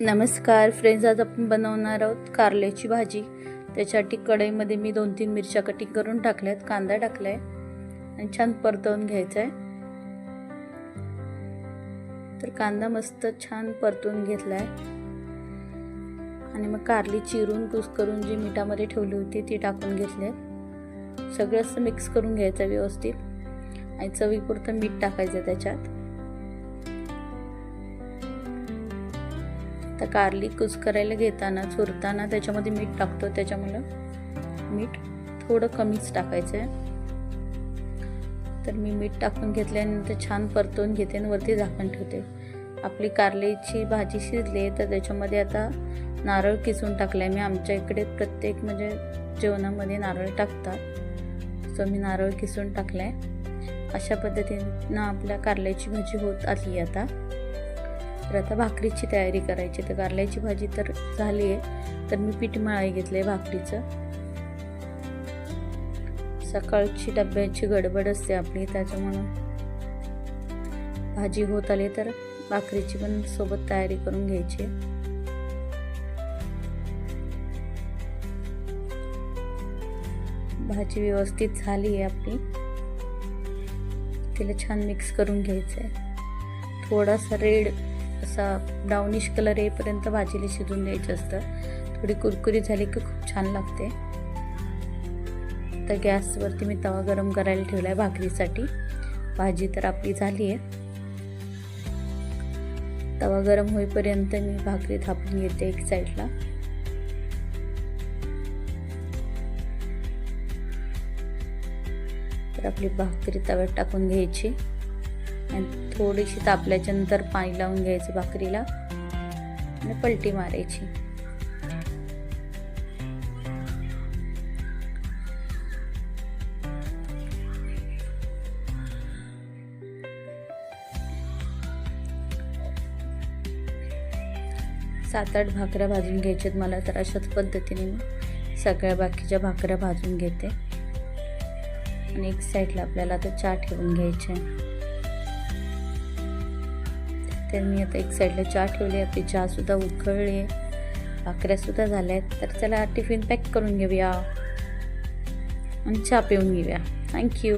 नमस्कार फ्रेंड्स आज आपण बनवणार आहोत कारल्याची भाजी. त्याच्यासाठी कढईमध्ये मी दोन तीन मिरच्या कटिंग करून टाकल्यात कांदा टाकलाय आणि छान परतवून घ्यायचा आहे तर कांदा मस्त छान परतवून आहे आणि मग कारली चिरून कुस करून जी मिठामध्ये ठेवली होती ती टाकून घेतले सगळं असं मिक्स करून घ्यायचं व्यवस्थित. आणि चवीपुरतं मीठ टाकायचं त्याच्यात. तर कारली कुस करायला घेताना चुरताना त्याच्यामध्ये मीठ टाकतो. त्याच्यामुळं मीठ थोडं कमीच टाकायचं आहे तर मी मीठ टाकून घेतल्यानंतर छान परतून घेते आणि वरती झाकण ठेवते. आपली कारलीची भाजी शिजली तर त्याच्यामध्ये आता नारळ किसून टाकलं आहे मी आमच्या इकडे प्रत्येक म्हणजे जेवणामध्ये नारळ टाकतात. सो मी नारळ किसून टाकला आहे अशा पद्धतीनं आपल्या कारल्याची भाजी होत आली आता. तर आता भाकरीची तयारी करायची. तर कारल्याची भाजी तर झाली आहे. तर मी पीठ मळाई घेतलं आहे भाकरीचं. सकाळची डब्याची गडबड असते आपली त्याच्यामुळं भाजी होत आली तर भाकरीची पण सोबत तयारी करून घ्यायची. भाजी व्यवस्थित झाली आहे आपली. तिला छान मिक्स करून घ्यायचं आहे थोडासा रेड असा ब्राउनिश कलर येईपर्यंत भाजीला शिजून द्यायचं असतं. थोडी कुरकुरी झाली की खूप छान लागते. तर गॅसवरती मी तवा गरम करायला ठेवला आहे भाकरीसाठी. भाजी तर आपली झाली आहे तवा गरम होईपर्यंत मी भाकरी थापून घेते एक साईडला तर आपली भाकरी तव्यात टाकून घ्यायची. आणि थोडीशी तापल्याच्या नंतर पाणी लावून घ्यायचं भाकरीला आणि पलटी मारायची. सात आठ भाकऱ्या भाजून घ्यायच्यात मला तर अशाच पद्धतीने मी सगळ्या बाकीच्या भाकऱ्या भाजून घेते. आणि एक साईडला आपल्याला आता चहा ठेवून घ्यायचे तर मी आता एक साईडला चहा ठेवली आपली चहासुद्धा उकळली. आहे भाकऱ्यासुद्धा झाल्या आहेत तर चला टिफिन पॅक करून घेऊया. आणि चहा पिऊन घेऊया. थँक्यू